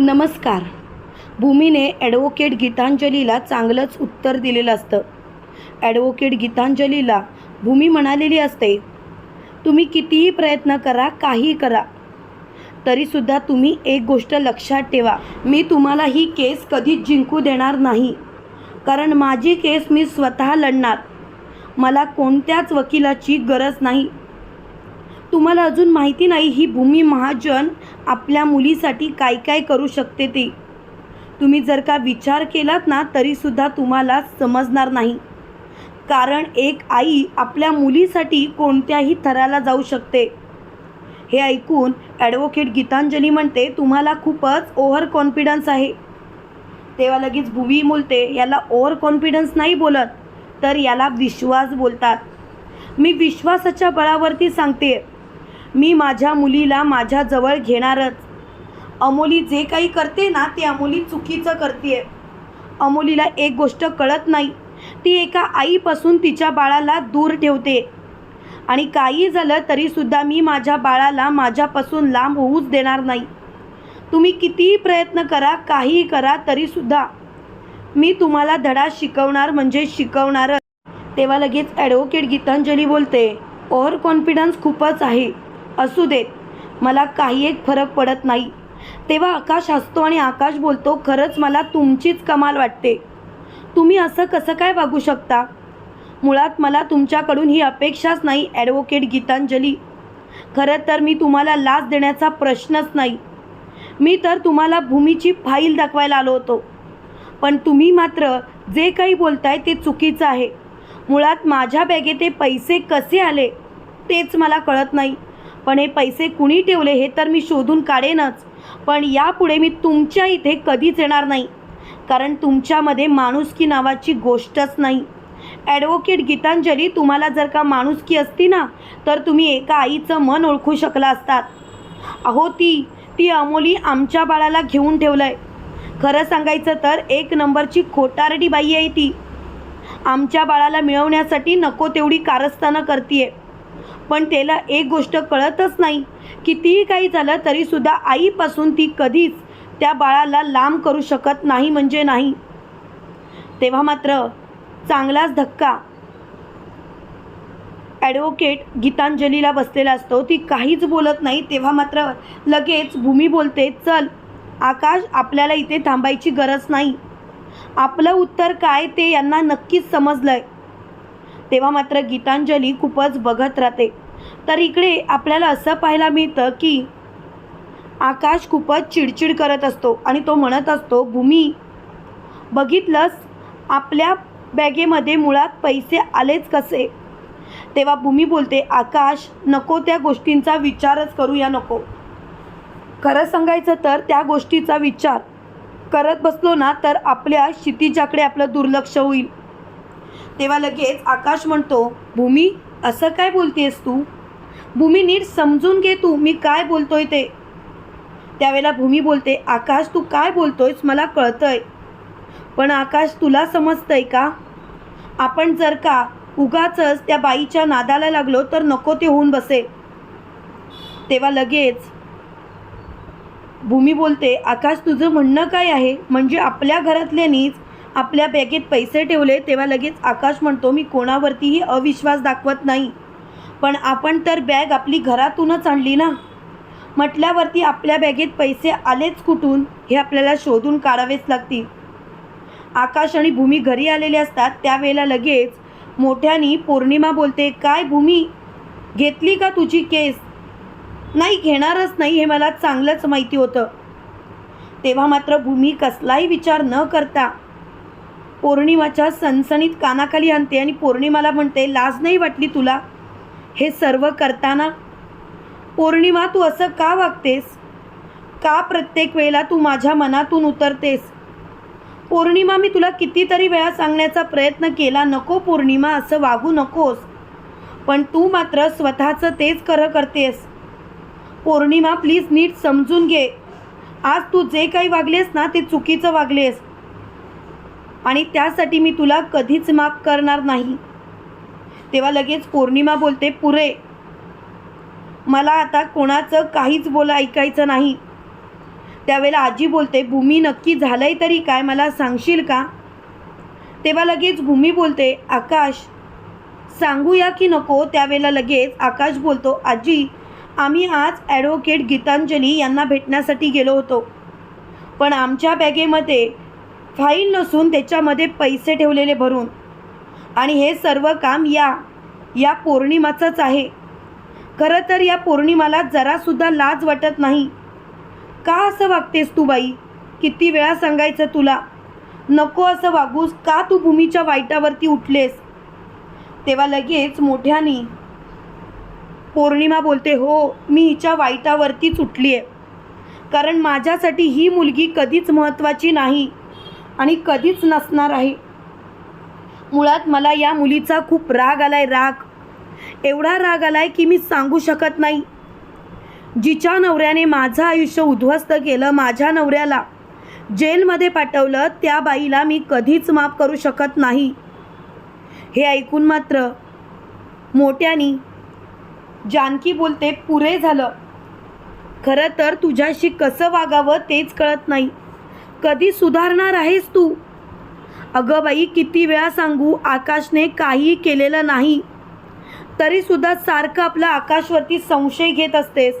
नमस्कार. भूमीने ॲडव्होकेट गीतांजलीला चांगलंच उत्तर दिलेलं असतं. ॲडव्होकेट गीतांजलीला भूमी म्हणालेली असते तुम्ही कितीही प्रयत्न करा काही करा. तरीसुद्धा तुम्ही एक गोष्ट लक्षात ठेवा. मी तुम्हाला ही केस कधीच जिंकू देणार नाही. कारण माझी केस मी स्वतः लढणार. मला कोणत्याच वकिलाची गरज नाही. तुम्हाला अजून माहिती नाही ही भूमी महाजन आपल्या मुलीसाठी काय काय करू शकते ते. तुम्ही जर का विचार केलात ना तरीसुद्धा तुम्हाला समजणार नाही. कारण एक आई आपल्या मुलीसाठी कोणत्याही थराला जाऊ शकते. हे ऐकून ॲडव्होकेट गीतांजली म्हणते तुम्हाला खूपच ओव्हर कॉन्फिडन्स आहे. तेव्हा लगेच भुवी बोलते याला ओव्हर कॉन्फिडन्स नाही बोलत तर याला विश्वास बोलतात. मी विश्वासाच्या बळावरती सांगते मी माझ्या मुलीला माझ्याजवळ घेणारच. अमोली जे काही करते ना ते अमोली चुकीचं करते अमोलीला एक गोष्ट कळत नाही. ती एका आईपासून तिच्या बाळाला दूर ठेवते. आणि काही झालं तरीसुद्धा मी माझ्या बाळाला माझ्यापासून लांब होऊच देणार नाही. तुम्ही कितीही प्रयत्न करा काहीही करा तरीसुद्धा मी तुम्हाला धडा शिकवणार म्हणजे शिकवणारच. तेव्हा लगेच ॲडव्होकेट गीतांजली बोलते ओव्हर कॉन्फिडन्स खूपच आहे. असू देत. मला काही एक फरक पडत नाही. तेव्हा आकाश हसतो आणि आकाश बोलतो खरंच मला तुमचीच कमाल वाटते. तुम्ही असं कसं काय वागू शकता? मुळात मला तुमच्याकडून ही अपेक्षाच नाही ॲडव्होकेट गीतांजली. खरं तर मी तुम्हाला लाच देण्याचा प्रश्नच नाही. मी तर तुम्हाला भूमीची फाईल दाखवायला आलो होतो. पण तुम्ही मात्र जे काही बोलताय ते चुकीचं आहे. मुळात माझ्या बॅगेत ते पैसे कसे आले तेच मला कळत नाही. पण हे पैसे कुणी ठेवले हे तर मी शोधून काढेनच. पण यापुढे मी तुमच्या इथे कधीच येणार नाही. कारण तुमच्यामध्ये माणुसकी नावाची गोष्टच नाही. ॲडव्होकेट गीतांजली तुम्हाला जर का माणुसकी असती ना तर तुम्ही एका आईचं मन ओळखू शकला असतात. अहो ती ती अमोली आमच्या बाळाला घेऊन ठेवलं आहे खरं सांगायचं तर एक नंबरची खोटारडी बाई आहे ती. आमच्या बाळाला मिळवण्यासाठी नको तेवढी कारस्थानं करतीये. पण त्याला एक गोष्ट कळतच नाही. कितीही काही झालं तरीसुद्धा आईपासून ती कधीच त्या बाळाला लांब करू शकत नाही म्हणजे नाही. तेव्हा मात्र चांगलाच धक्का ॲडव्होकेट गीतांजलीला बसलेला असतो. ती काहीच बोलत नाही. तेव्हा मात्र लगेच भूमी बोलते चल आकाश आपल्याला इथे थांबायची गरज नाही. आपलं उत्तर काय ते यांना नक्कीच समजलं आहे तेव्हा मात्र गीतांजली खूपच बघत राहते. तर इकडे आपल्याला असं पाहायला मिळतं की आकाश खूपच चिडचिड करत असतो आणि तो म्हणत असतो भूमी बघितलंस? आपल्या बॅगेमध्ये मुळात पैसे आलेच कसे? तेव्हा भूमी बोलते आकाश नको त्या गोष्टींचा विचारच करूया नको. खरं सांगायचं तर त्या गोष्टीचा विचार. करत बसलो ना तर आपल्या क्षितिजाकडे आपलं दुर्लक्ष होईल. तेव्हा लगेच आकाश म्हणतो भूमी असं काय बोलतेस तू? भूमी नीट समजून घे तू मी काय बोलतोय ते. त्यावेळेला भूमी बोलते आकाश तू काय बोलतोयस? मला कळतंय. पण आकाश तुला समजतंय का? आपण जर का उगाच त्या बाईच्या नादाला लागलो तर नको ते होऊन बसेल तेव्हा लगेच भूमी बोलते आकाश तुझं म्हणणं काय आहे? म्हणजे आपल्या घरातल्यानीच आपल्या बॅगेत पैसे ठेवले तेव्हा लगेच आकाश म्हणतो मी कोणावरतीही अविश्वास दाखवत नाही. पण आपण तर बॅग आपली घरातूनच आणली ना. म्हटल्यावरती आपल्या बॅगेत पैसे आलेच कुठून हे आपल्याला शोधून काढावेच लागतील. आकाश आणि भूमी घरी आलेले असतात त्यावेळेला लगेच मोठ्यानी पौर्णिमा बोलते काय भूमी घेतली का तुझी केस? नाही घेणारच नाही हे मला चांगलंच माहिती होतं. तेव्हा मात्र भूमी कसलाही विचार न करता पौर्णिमाच्या सणसणीत कानाखाली आणते आणि पौर्णिमाला म्हणते लाज नाही वाटली तुला? हे सर्व करताना? पौर्णिमा तू असं का वागतेस? का प्रत्येक वेळेला तू माझ्या मनातून उतरतेस? पौर्णिमा मी तुला कितीतरी वेळा सांगण्याचा प्रयत्न केला नको पौर्णिमा असं वागू नकोस. पण तू मात्र स्वतःचं तेच खरं करतेस. पौर्णिमा प्लीज नीट समजून घे. आज तू जे काही वागलेस ना ते चुकीचं वागलेस. आणि त्यासाठी मी तुला कधीच माफ करणार नाही. तेव्हा लगेच पौर्णिमा बोलते पुरे मला आता कोणाचं काहीच बोला ऐकायचं नाही. त्यावेळेला आजी बोलते भूमी नक्की झालंय तरी काय? मला सांगशील का? तेव्हा लगेच भूमी बोलते आकाश सांगूया की नको? त्यावेळेला लगेच आकाश बोलतो आजी आम्ही आज ॲडव्होकेट गीतांजली यांना भेटण्यासाठी गेलो होतो. पण आमच्या बॅगेमध्ये फाईल नसून त्याच्यामध्ये पैसे ठेवलेले भरून. आणि हे सर्व काम या या पौर्णिमाचंच आहे. खरं तर या पौर्णिमाला जरासुद्धा लाज वाटत नाही. का असं वागतेस तू बाई? किती वेळा सांगायचं तुला? नको असं वागूस. का तू भूमीच्या वाईटावरती उठलेस? तेव्हा लगेच मोठ्यानी पौर्णिमा बोलते हो मी हिच्या वाईटावरतीच उठली आहे कारण माझ्यासाठी ही मुलगी कधीच महत्त्वाची नाही. आणि कधीच नसणार आहे मुळात मला या मुलीचा खूप राग आलाय राग. एवढा राग आलाय की मी सांगू शकत नाही. जिच्या नवऱ्याने माझं आयुष्य उद्ध्वस्त केलं माझ्या नवऱ्याला जेलमध्ये पाठवलं त्या बाईला मी कधीच माफ करू शकत नाही. हे ऐकून मात्र मोठ्यानी जानकी बोलते पुरे झालं. खरं तर तुझ्याशी कसं वागावं तेच कळत नाही. कधी सुधारणार आहेस तू? अगं बाई किती वेळा सांगू आकाशने काही केलेलं नाही. तरीसुद्धा सारखं आपलं आकाशवरती संशय घेत असतेस.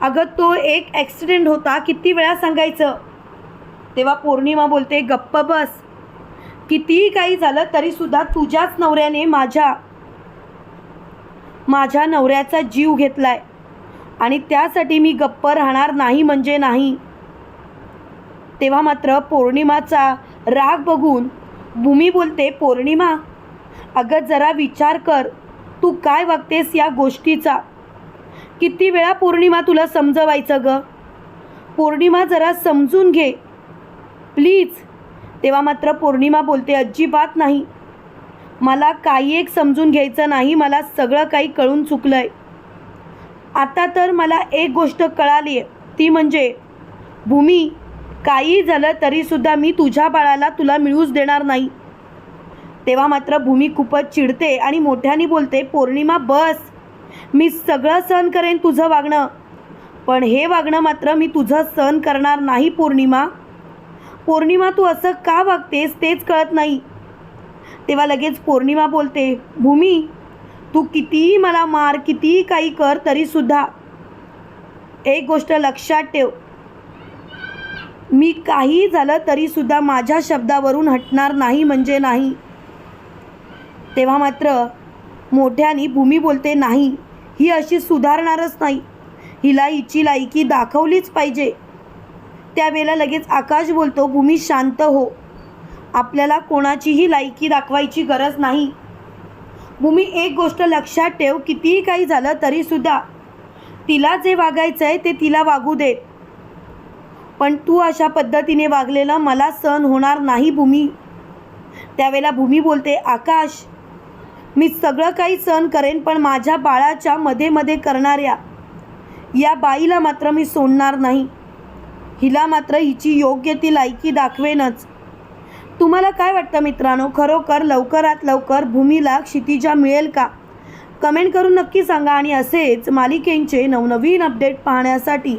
अगं तो एक ॲक्सिडेंट होता किती वेळा सांगायचं? तेव्हा पौर्णिमा बोलते गप्प बस. कितीही काही झालं तरीसुद्धा तुझ्याच नवऱ्याने माझ्या माझ्या नवऱ्याचा जीव घेतलाय. आणि त्यासाठी मी गप्प राहणार नाही म्हणजे नाही. तेव्हा मात्र पौर्णिमाचा राग बघून भूमी बोलते पौर्णिमा अगं जरा विचार कर तू काय वागतेस या गोष्टीचा? किती वेळा पौर्णिमा तुला समजवायचं ग? पौर्णिमा जरा समजून घे. प्लीज. तेव्हा मात्र पौर्णिमा बोलते अजिबात नाही. मला काही एक समजून घ्यायचं नाही मला सगळं काही कळून चुकलं आहे आता तर मला एक गोष्ट कळाली आहे ती म्हणजे भूमी काही झालं तरीसुद्धा मी तुझ्या बाळाला तुला मिळूच देणार नाही. तेव्हा मात्र भूमी खूपच चिडते आणि मोठ्याने बोलते पौर्णिमा बस. मी सगळं सहन करेन तुझं वागणं. पण हे वागणं मात्र मी तुझं सहन करणार नाही पौर्णिमा. पौर्णिमा तू असं का वागतेस तेच कळत नाही. तेव्हा लगेच पौर्णिमा बोलते भूमी तू कितीही मला मार कितीही काही कर तरीसुद्धा एक गोष्ट लक्षात ठेव. मी काही झालं तरीसुद्धा माझ्या शब्दावरून हटणार नाही म्हणजे नाही. तेव्हा मात्र मोठ्याने भूमी बोलते नाही ही अशी सुधारणारच नाही. हिला हिची लायकी दाखवलीच पाहिजे. त्यावेळेला लगेच आकाश बोलतो भूमी शांत हो. आपल्याला कोणाचीही लायकी दाखवायची गरज नाही. भूमी एक गोष्ट लक्षात ठेव कितीही काही झालं तरीसुद्धा तिला जे वागायचं आहे ते तिला वागू दे पण तू अशा पद्धतीने वागलेलं मला सहन होणार नाही भूमी. त्यावेळेला भूमी बोलते आकाश मी सगळं काही सहन करेन पण माझ्या बाळाच्या मध्ये मध्ये करणाऱ्या या बाईला मात्र मी सोडणार नाही. हिला मात्र हिची योग्य ती लायकी दाखवेनच. तुम्हाला काय वाटतं मित्रांनो? खरोखर लवकरात लवकर भूमीला क्षितिजा मिळेल का? कमेंट करून नक्की सांगा आणि असेच मालिकेंचे नवनवीन अपडेट पाहण्यासाठी